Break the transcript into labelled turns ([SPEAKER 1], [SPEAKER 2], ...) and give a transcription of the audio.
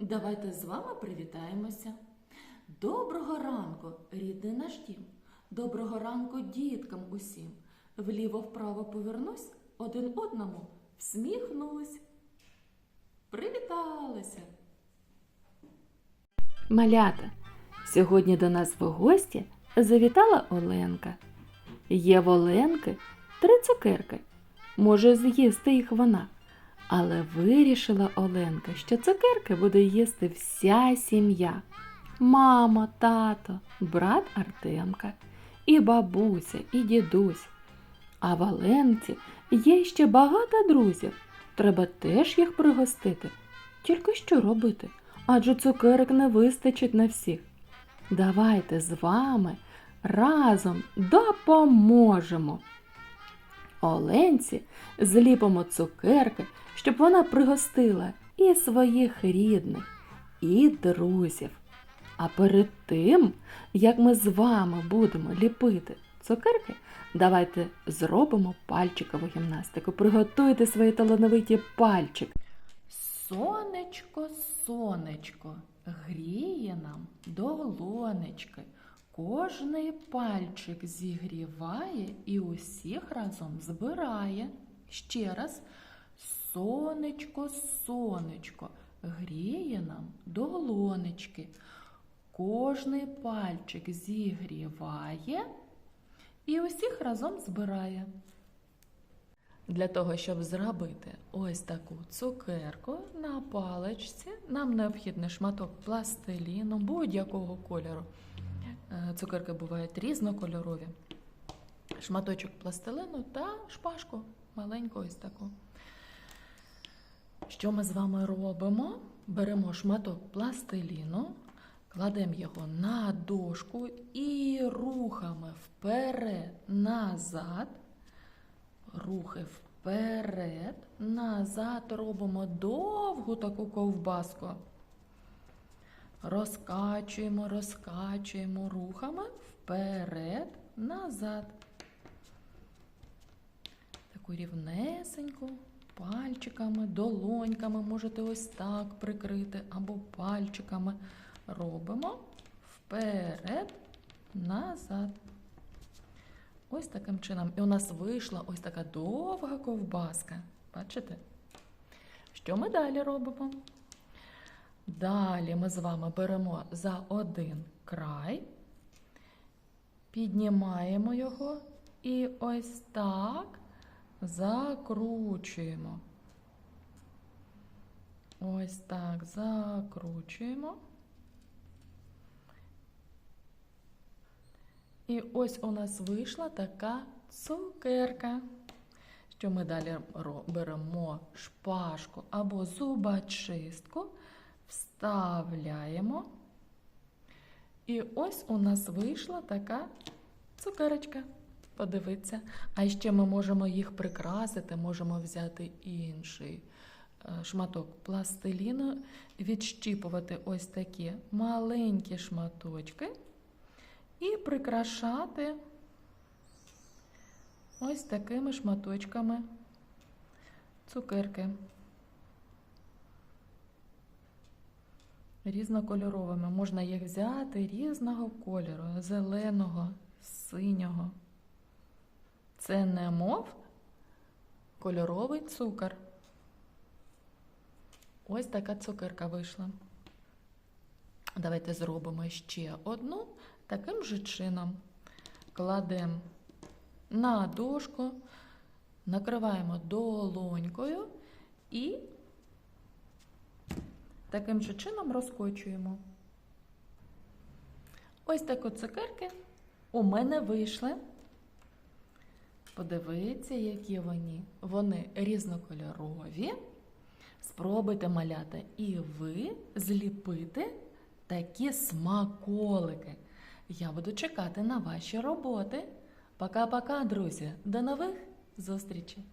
[SPEAKER 1] Давайте з вами привітаємося. Доброго ранку, рідний наш дім. Доброго ранку діткам усім. Вліво-вправо повернусь, один одному всміхнусь. Привіталися!
[SPEAKER 2] Малята, сьогодні до нас в гості завітала Оленка. Є в Оленки три цукерки. Може з'їсти їх вона. Але вирішила Оленка, що цукерки буде їсти вся сім'я. Мама, тато, брат Артемка, і бабуся, і дідусь. А в Оленці є ще багато друзів. Треба теж їх пригостити. Тільки що робити? Адже цукерок не вистачить на всіх. Давайте з вами разом допоможемо. Оленці зліпимо цукерки, щоб вона пригостила і своїх рідних, і друзів. А перед тим, як ми з вами будемо ліпити цукерки, давайте зробимо пальчикову гімнастику. Приготуйте свої талановиті пальчики.
[SPEAKER 1] Сонечко, сонечко, гріє нам долонечки. Кожний пальчик зігріває і усіх разом збирає. Ще раз. Сонечко, сонечко, гріє нам долонечки. Кожний пальчик зігріває і усіх разом збирає. Для того, щоб зробити ось таку цукерку на паличці, нам необхідний шматок пластиліну будь-якого кольору. Е, Цукерки бувають різнокольорові. Шматочок пластилину та шпажку маленьку ось таку. Що ми з вами робимо? Беремо шматок пластиліну, кладемо його на дошку і рухами вперед, назад. Рухи вперед, назад робимо довгу таку ковбаску. Розкачуємо, розкачуємо рухами вперед, назад. Таку рівнесеньку, пальчиками, долоньками можете ось так прикрити, або пальчиками. Робимо вперед, назад. Ось таким чином. І у нас вийшла ось така довга ковбаска. Бачите? Що ми далі робимо? Далі ми з вами беремо за один край, піднімаємо його і ось так закручуємо. Ось так закручуємо. І ось у нас вийшла така цукерка. Що ми далі беремо шпажку або зубочистку, вставляємо. І ось у нас вийшла така цукерочка. Подивіться. А ще ми можемо їх прикрасити, можемо взяти інший е, шматок пластиліну, відщіпувати ось такі маленькі шматочки і прикрашати ось такими шматочками цукерки. Різнокольоровими. Можна їх взяти різного кольору, зеленого, синього. Це немов кольоровий цукор. Ось така цукерка вийшла. Давайте зробимо ще одну таким же чином. Кладемо на дошку, накриваємо долонькою і таким же чином розкочуємо. Ось такі цукерки у мене вийшли. Подивіться, які вони. Вони різнокольорові. Спробуйте маляти і ви зліпити такі смаколики. Я буду чекати на ваші роботи. Пока-пока, друзі. До нових зустрічей!